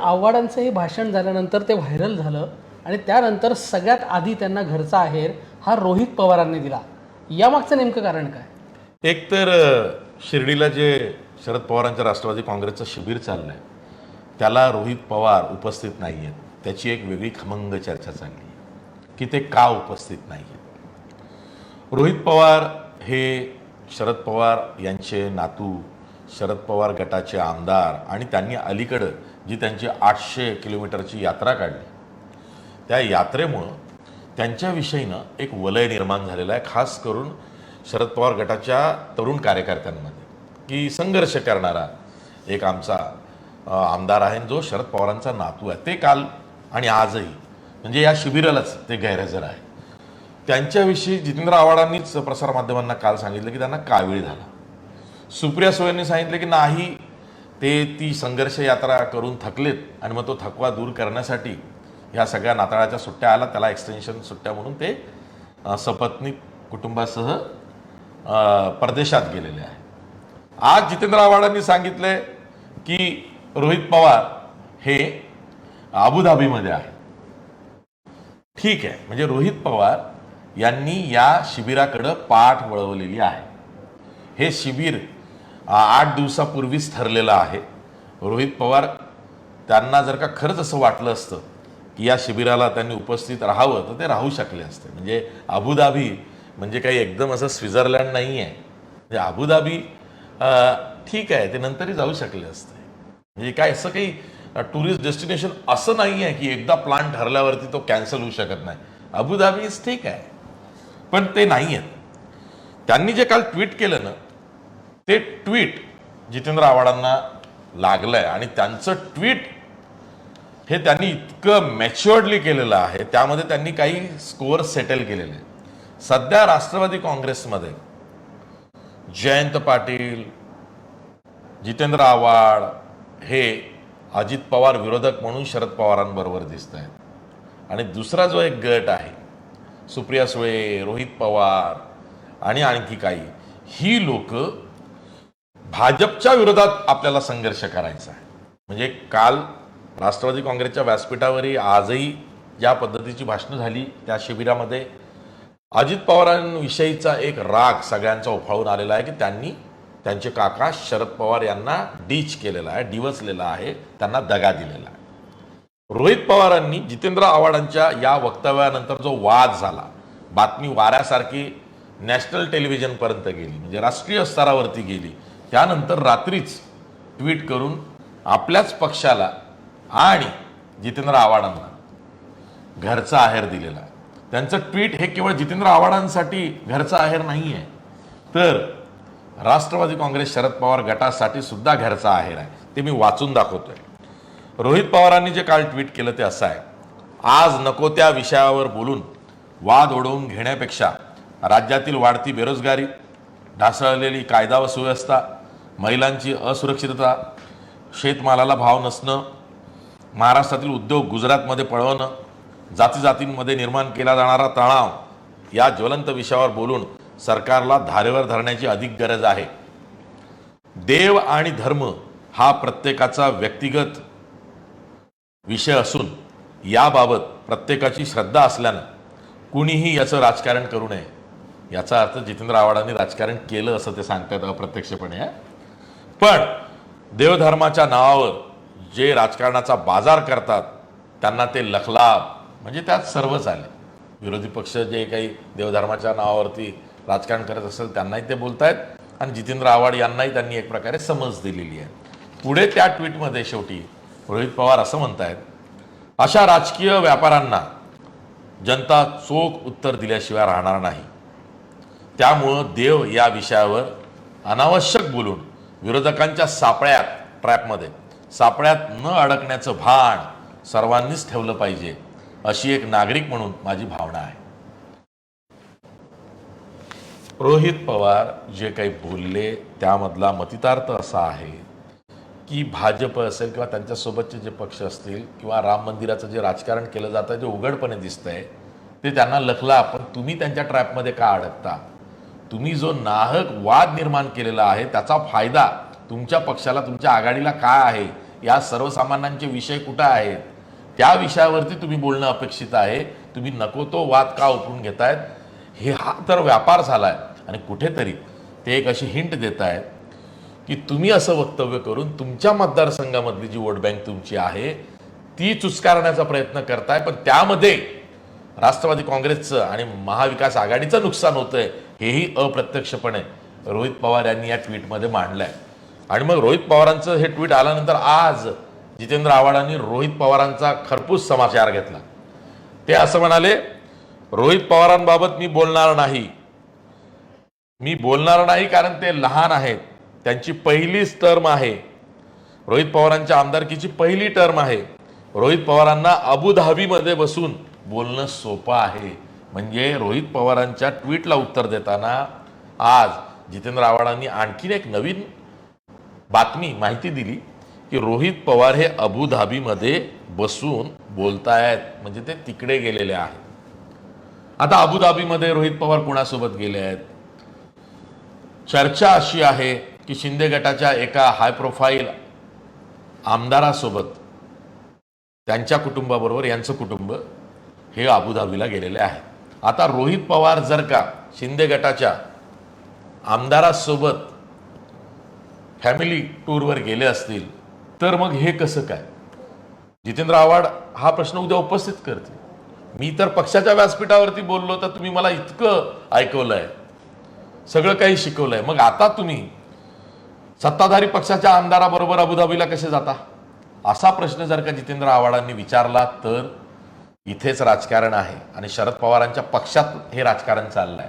आव्हाडांचं हे भाषण झाल्यानंतर ते व्हायरल झालं आणि त्यानंतर सगळ्यात आधी त्यांना घरचा आहेर हा रोहित पवारांनी दिला. यामागचं नेमकं कारण काय? एक तर शिर्डीला जे शरद पवारांच्या राष्ट्रवादी काँग्रेसचं शिबिर चाललं आहे त्याला रोहित पवार उपस्थित नाही आहेत त्याची एक वेगळी खमंग चर्चा चालली की ते का उपस्थित नाही आहेत रोहित पवार हे शरद पवार यांचे नातू शरद पवार गटाचे आमदार आणि त्यांनी अलीकडं जी त्यांची आठशे किलोमीटरची यात्रा काढली. त्या यात्रेमुळं त्यांच्याविषयीनं एक वलय निर्माण झालेला आहे खास करून शरद पवार गटाच्या तरुण कार्यकर्त्यांमध्ये. की संघर्ष करणारा एक आमचा आमदार आहे जो शरद पवारांचा नातू आहे. ते काल आणि आजही म्हणजे या शिबिरालाच ते गैरहजर आहे. त्यांच्याविषयी जितेंद्र आव्हाडांनीच प्रसारमाध्यमांना काल सांगितलं की त्यांना कावीळ झाला. सुप्रिया सोयेंनी सांगितलं की नाही ते ती संघर्ष यात्रा करून थकलेत आणि मग तो थकवा दूर करण्यासाठी ह्या सगळ्या नाताळाच्या सुट्ट्या आला त्याला एक्सटेन्शन सुट्ट्या म्हणून ते सपत्नी कुटुंबासह परदेशात गेलेले आहे. आज जितेंद्र आव्हाडांनी सांगितलंय की रोहित पवार हे अबुधाबीमध्ये आहे ठीक आहे. म्हणजे रोहित पवार यांनी या शिबिराकडं पाठ वळवलेली आहे. हे शिबिर आठ दिवसापूर्वीच ठरलेलं आहे. रोहित पवार त्यांना जर का खरंच असं वाटलं असतं की या शिबिराला त्यांनी उपस्थित राहावं तर ते राहू शकले असते. म्हणजे अबुधाबी म्हणजे काही एकदम असं स्वित्झर्लंड नाही आहे म्हणजे अबुधाबी ठीक आहे ते नंतरही जाऊ शकले असते. म्हणजे काय असं काही टुरिस्ट डेस्टिनेशन असं नाही आहे की एकदा प्लान ठरल्यावरती तो कॅन्सल होऊ शकत नाही. अबुधाबी इज ठीक आहे. पण ते नाही आहेत त्यांनी जे काल ट्विट केलं ना ते ट्विट जितेंद्र आव्हाडांना लागलंय आणि त्यांचं ट्विट हे त्यांनी इतकं मॅच्युअर्डली केलेलं आहे त्यामध्ये त्यांनी काही स्कोअर सेटल केलेले आहेत. सध्या राष्ट्रवादी काँग्रेसमध्ये जयंत पाटील जितेंद्र आव्हाड हे अजित पवार विरोधक म्हणून शरद पवारांबरोबर दिसत आहेत आणि दुसरा जो एक गट आहे सुप्रिया सुळे रोहित पवार आणि आणखी काही ही लोक भाजपच्या विरोधात आपल्याला संघर्ष करायचा आहे. म्हणजे काल राष्ट्रवादी काँग्रेसच्या व्यासपीठावरही आजही ज्या पद्धतीची भाषणं झाली त्या शिबिरामध्ये अजित पवारांविषयीचा एक राग सगळ्यांचा उफाळून आलेला आहे की त्यांनी त्यांचे काका शरद पवार यांना डीच केलेला आहे डिवचलेला आहे त्यांना दगा दिलेला आहे. रोहित पवारांनी जितेंद्र आव्हाडांच्या या वक्तव्यानंतर जो वाद झाला बातमी वाऱ्यासारखी नॅशनल टेलिव्हिजनपर्यंत गेली म्हणजे राष्ट्रीय स्तरावरती गेली त्यानंतर रात्रीच ट्विट करून आपल्याच पक्षाला आणि जितेंद्र आव्हाडांना घरचा आहेर दिलेला त्यांचं ट्विट हे केवळ जितेंद्र आव्हाडांसाठी घरचा आहेर नाही आहे तर राष्ट्रवादी काँग्रेस शरद पवार गटासाठी सुद्धा घरचा आहेर आहे. ते मी वाचून दाखवतोय. रोहित पवारांनी जे काल ट्विट केलं ते असं आहे. आज नको त्या विषयावर बोलून वाद ओढवून घेण्यापेक्षा राज्यातील वाढती बेरोजगारी ढासळलेली कायदा व सुव्यवस्था महिलांची असुरक्षितता शेतमालाला भाव नसणं महाराष्ट्रातील उद्योग गुजरातमध्ये पळवणं जाती जातींमध्ये निर्माण केला जाणारा तणाव या ज्वलंत विषयावर बोलून सरकारला धारेवर धरण्याची अधिक गरज आहे. देव आणि धर्म हा प्रत्येकाचा व्यक्तिगत विषय असून याबाबत प्रत्येकाची श्रद्धा असल्यानं कुणीही याचं राजकारण करू नये. याचा अर्थ जितेंद्र आव्हाडांनी राजकारण केलं असं ते सांगतात अप्रत्यक्षपणे पण देवधर्माच्या नावावर जे राजकारणाचा बाजार करतात त्यांना ते लखलाभ म्हणजे त्यात सर्वच आले विरोधी पक्ष जे काही देवधर्माच्या नावावरती राजकारण करत असेल त्यांनाही ते बोलतायत. आणि जितेंद्र आव्हाड यांनाही त्यांनी एक प्रकारे समज दिलेली आहे. पुढे त्या ट्विटमध्ये शेवटी रोहित पवार असं म्हणतायत अशा राजकीय व्यापाऱ्यांना जनता चोख उत्तर दिल्याशिवाय राहणार नाही. त्यामुळं देव या विषयावर अनावश्यक बोलून विरोधकांच्या सापळ्यात ट्रॅपमध्ये. सापळ्यात न अडकण्याचं भान सर्वांनीच ठेवलं पाहिजे अशी एक नागरिक म्हणून माझी भावना आहे. रोहित पवार जे काही बोलले त्यामधला मतितार्थ असा आहे की भाजप असेल किंवा त्यांच्यासोबतचे जे पक्ष असतील किंवा राम मंदिराचं जे राजकारण केलं जातं जे उघडपणे दिसतंय ते त्यांना लखला पण तुम्ही त्यांच्या ट्रॅपमध्ये का अडकता? तुम्ही जो नाहक वाद निर्माण केलेला आहे त्याचा फायदा तुमच्या पक्षाला तुमच्या आघाडीला काय आहे? या सर्वसामान्यांचे विषय कुठं आहेत? त्या विषयावरती तुम्ही बोलणं अपेक्षित आहे. तुम्ही नको तो वाद का उठून घेतायत? हे हा तर व्यापार झाला आहे आणि कुठेतरी ते एक अशी हिंट देत आहेत की तुम्ही असं वक्तव्य करून तुमच्या मतदारसंघामधली जी वोट बँक तुमची आहे ती चुचकारण्याचा प्रयत्न करताय पण त्यामध्ये राष्ट्रवादी काँग्रेसचं आणि महाविकास आघाडीचं नुकसान होतंय हेही अप्रत्यक्षपणे रोहित पवार यांनी या ट्विटमध्ये मांडलं आहे आणि मग रोहित पवारांचं हे ट्विट आल्यानंतर आज जितेंद्र आव्हाडांनी रोहित पवारांचा खरपूस समाचार घेतला. ते असं म्हणाले रोहित पवारांबाबत मी बोलणार नाही. मी बोलणार नाही कारण ते लहान आहेत. त्यांची पहिलीच टर्म आहे. रोहित पवारांच्या आमदारकीची पहिली टर्म आहे. रोहित पवारांना अबुधाबीमध्ये बसून बोलणं सोपं आहे. म्हणजे रोहित पवारांच्या ट्विटला उत्तर देताना आज जितेंद्र आव्हाडांनी आणखीन एक नवीन बातमी माहिती दिली की रोहित पवार हे अबुधाबीमध्ये बसून बोलतायत म्हणजे ते तिकडे गेलेले आहेत. आता अबुधाबीमध्ये रोहित पवार कोणासोबत गेले आहेत? चर्चा अशी आहे की शिंदे गटाच्या एका हाय प्रोफाईल आमदारासोबत त्यांच्या कुटुंबाबरोबर यांचं कुटुंब हे अबुधाबीला गेलेले आहेत आता रोहित पवार जर का शिंदे गटाच्या आमदारासोबत फॅमिली टूरवर गेले असतील तर मग हे कसं काय? जितेंद्र आव्हाड हा प्रश्न उद्या उपस्थित करते मी तर पक्षाच्या व्यासपीठावरती बोललो तर तुम्ही मला इतकं ऐकवलं आहे सगळं काही शिकवलंय. मग आता तुम्ही सत्ताधारी पक्षाच्या आमदाराबरोबर अबुधाबीला कसे जाता? असा प्रश्न जर का जितेंद्र आव्हाडांनी विचारला तर इथेच राजकारण आहे आणि शरद पवारांच्या पक्षात हे राजकारण चाललंय.